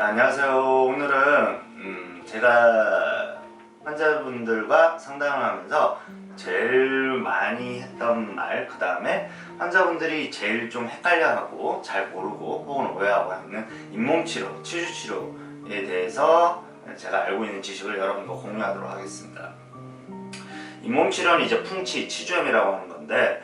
안녕하세요. 오늘은 음, 제가 환자분들과 상담을 하면서 제일 많이 했던 말, 그 다음에 환자분들이 제일 좀 헷갈려하고 잘 모르고 혹은 오해하고 있는 잇몸 치료, 치주 치료에 대해서 제가 알고 있는 지식을 여러분과 공유하도록 하겠습니다. 잇몸 치료는 이제 풍치, 치주염이라고 하는 건데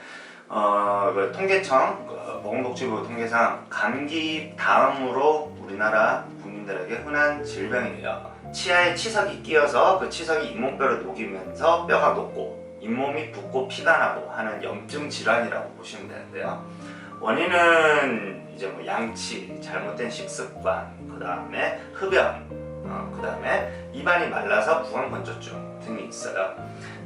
어, 그 통계청, 그 보건복지부 통계상 감기 다음으로 우리나라 국민들에게 흔한 질병이에요. 치아에 치석이 끼어서 그 치석이 잇몸뼈를 녹이면서 뼈가 녹고 잇몸이 붓고 피가 나고 하는 염증 질환이라고 보시면 되는데요. 원인은 이제 뭐 양치, 잘못된 식습관, 그 다음에 흡연, 그 다음에 입안이 말라서 부항건조증 등이 있어요.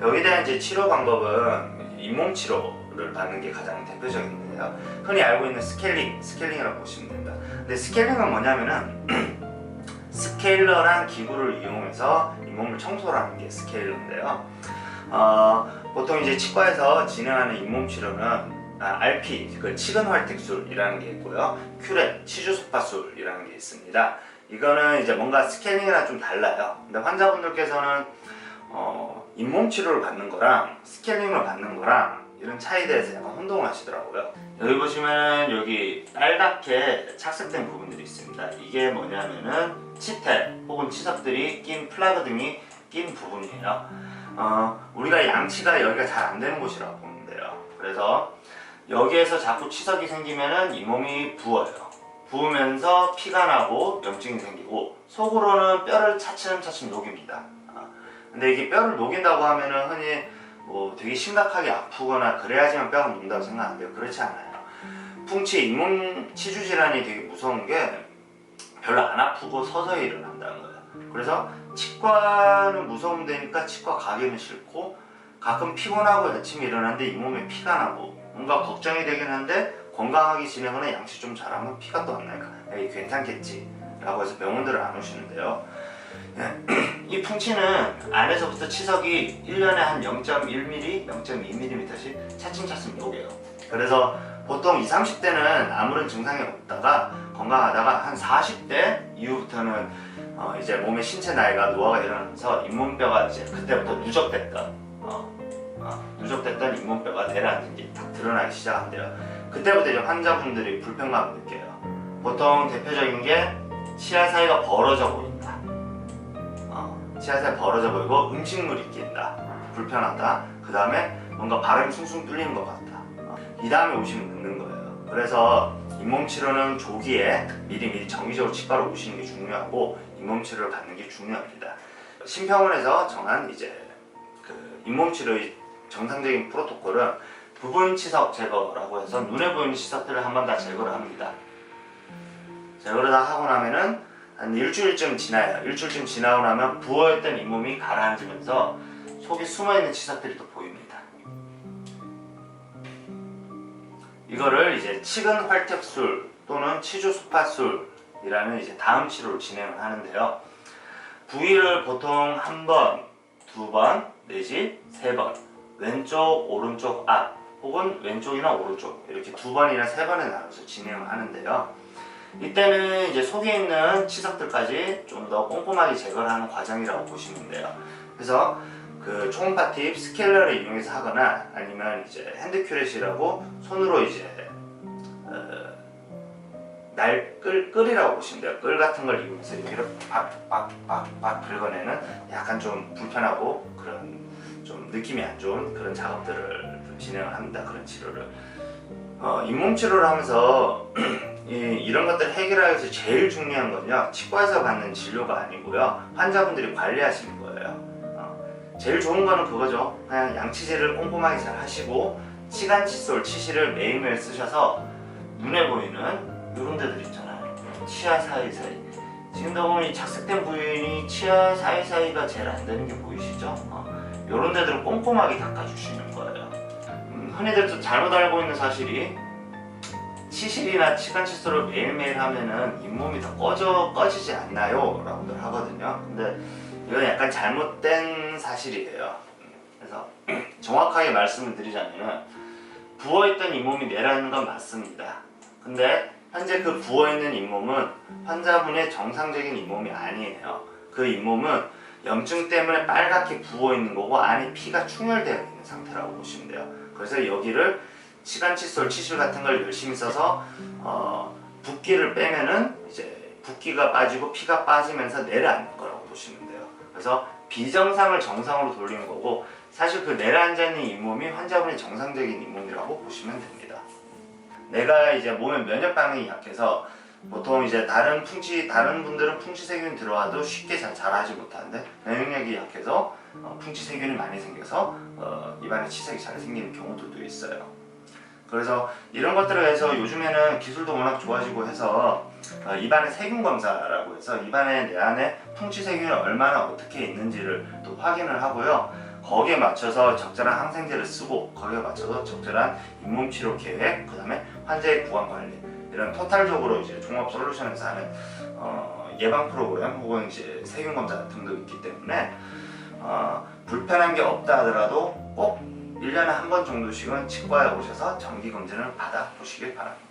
여기에 대한 이제 치료 방법은 잇몸 치료 를 받는 게 가장 대표적인데요. 흔히 알고 있는 스케일링, 스케일링이라고 보시면 됩니다. 근데 스케일링은 뭐냐면은 스케일러란 기구를 이용해서 잇몸을 청소를 하는 게 스케일러인데요. 어, 보통 이제 치과에서 진행하는 잇몸 치료는 아, RP, 그 치근 활택술이라는 게 있고요. 큐렛, 치주 소파술이라는 게 있습니다. 이거는 이제 뭔가 스케일링이랑 좀 달라요. 근데 환자분들께서는 어, 잇몸 치료를 받는 거랑 스케일링을 받는 거랑 이런 차이에 대해서 약간 혼동을 하시더라고요. 여기 보시면 여기 빨갛게 착색된 부분들이 있습니다. 이게 뭐냐면은 치태 혹은 치석들이 낀 플라그 등이 낀 부분이에요. 어, 우리가 양치가 여기가 잘 안 되는 곳이라고 보면 돼요. 그래서 여기에서 자꾸 치석이 생기면은 잇몸이 부어요. 부으면서 피가 나고 염증이 생기고 속으로는 뼈를 차츰차츰 녹입니다. 어, 근데 이게 뼈를 녹인다고 하면은 흔히 뭐 되게 심각하게 아프거나 그래야지만 뼈가 녹는다고 생각하는데요. 그렇지 않아요. 풍치 잇몸 치주 질환이 되게 무서운 게 별로 안 아프고 서서히 일어난다는 거예요. 그래서 치과는 무서운 데니까 치과 가기는 싫고 가끔 피곤하고 아침에 일어났는데 잇몸에 피가 나고 뭔가 걱정이 되긴 한데 건강하게 지내거나 양치 좀 잘하면 피가 또안 나니까 에이 괜찮겠지 라고 해서 병원들을 안 오시는데요. 예, 이 풍치는 안에서부터 치석이 1년에 한 0.1mm, 0.2mm씩 차츰차츰 녹여요. 그래서 보통 20, 30대는 아무런 증상이 없다가 건강하다가 한 40대 이후부터는 어, 이제 몸의 신체 나이가 노화가 일어나면서 잇몸뼈가 이제 그때부터 누적됐던 어, 어, 누적됐던 잇몸뼈가 내려앉은 게딱 드러나기 시작한대요. 그때부터 이제 환자분들이 불편감을 느껴요. 보통 대표적인 게 치아 사이가 벌어져 보인 사이 벌어져 보이고 음식물이 낀다. 불편하다. 그 다음에 뭔가 발음이 숭숭 뚫리는 것 같다. 어, 이 다음에 오시면 늦는 거예요. 그래서 잇몸 치료는 조기에 미리미리 정기적으로 치과로 오시는 게 중요하고 잇몸 치료를 받는 게 중요합니다. 심평원에서 정한 이제 그 잇몸 치료의 정상적인 프로토콜은 부분 치석 제거라고 해서 눈에 보이는 치석들을 한 번 다 제거를 합니다. 제거를 다 하고 나면은 한 일주일쯤 지나요. 일주일쯤 지나고 나면 부어있던 잇몸이 가라앉으면서 속에 숨어있는 치석들이 또 보입니다. 이거를 이제 치근 활택술 또는 치주 소파술이라는 이제 다음 치료를 진행을 하는데요. 부위를 보통 한 번, 두 번, 내지 세 번, 왼쪽, 오른쪽, 앞 혹은 왼쪽이나 오른쪽 이렇게 두 번이나 세 번에 나눠서 진행을 하는데요. 이때는 이제 속에 있는 치석들까지 좀 더 꼼꼼하게 제거를 하는 과정이라고 보시면 돼요. 그래서 그 초음파 팁 스케일러를 이용해서 하거나 아니면 이제 핸드 큐렛이라고 손으로 이제 어, 날끌 끌이라고 보시면 돼요. 끌 같은 걸 이용해서 이렇게 빡빡빡빡 긁어내는 약간 좀 불편하고 그런 좀 느낌이 안 좋은 그런 작업들을 좀 진행을 합니다. 그런 치료를 어, 잇몸 치료를 하면서 이, 이런 것들 해결하기 위해서 제일 중요한 건요 치과에서 받는 진료가 아니고요 환자분들이 관리하시는 거예요. 어, 제일 좋은 거는 그거죠. 그냥 양치질을 꼼꼼하게 잘 하시고 치간 칫솔, 치실을 매일매일 쓰셔서 눈에 보이는 이런 데들 있잖아요. 치아 사이사이. 지금도 보면 이 착색된 부위니 치아 사이사이가 제일 안 되는 게 보이시죠? 어, 이런 데들을 꼼꼼하게 닦아주시는 거예요. 음, 흔히들 또 잘못 알고 있는 사실이 치실이나 치간 칫솔을 매일매일 하면은 잇몸이 더 꺼져 꺼지지 않나요? 라고들 하거든요. 근데 이건 약간 잘못된 사실이에요. 음, 그래서 정확하게 말씀을 드리자면 부어있던 잇몸이 내려앉는 건 맞습니다. 근데 현재 그 부어있는 잇몸은 환자분의 정상적인 잇몸이 아니에요. 그 잇몸은 염증 때문에 빨갛게 부어있는 거고 안에 피가 충혈되어 있는 상태라고 보시면 돼요. 그래서 여기를 시간 칫솔, 치실 같은 걸 열심히 써서 어, 붓기를 빼면은 이제 붓기가 빠지고 피가 빠지면서 내려앉는 거라고 보시면 돼요. 그래서 비정상을 정상으로 돌리는 거고 사실 그 내려앉아 있는 잇몸이 환자분의 정상적인 잇몸이라고 보시면 됩니다. 내가 이제 몸에 면역 반응이 약해서 보통 이제 다른 풍치 다른 분들은 풍치 세균 들어와도 쉽게 잘 자라지 못하는데 면역력이 약해서 어, 풍치 세균이 많이 생겨서 어, 입안에 치색이 잘 생기는 경우들도 있어요. 그래서 이런 것들을 해서 요즘에는 기술도 워낙 좋아지고 해서 어, 입안의 세균 검사라고 해서 입안에 내 안에 풍치 세균이 얼마나 어떻게 있는지를 또 확인을 하고요. 거기에 맞춰서 적절한 항생제를 쓰고 거기에 맞춰서 적절한 잇몸 치료 계획, 그 다음에 환자의 구강 관리 이런 토탈적으로 이제 종합 솔루션에서 하는 어, 예방 프로그램 혹은 이제 세균 검사 거 있기 때문에 어, 불편한 게 없다 하더라도 꼭 1년에 한 번 정도씩은 치과에 오셔서 정기 검진을 받아 보시길 바랍니다.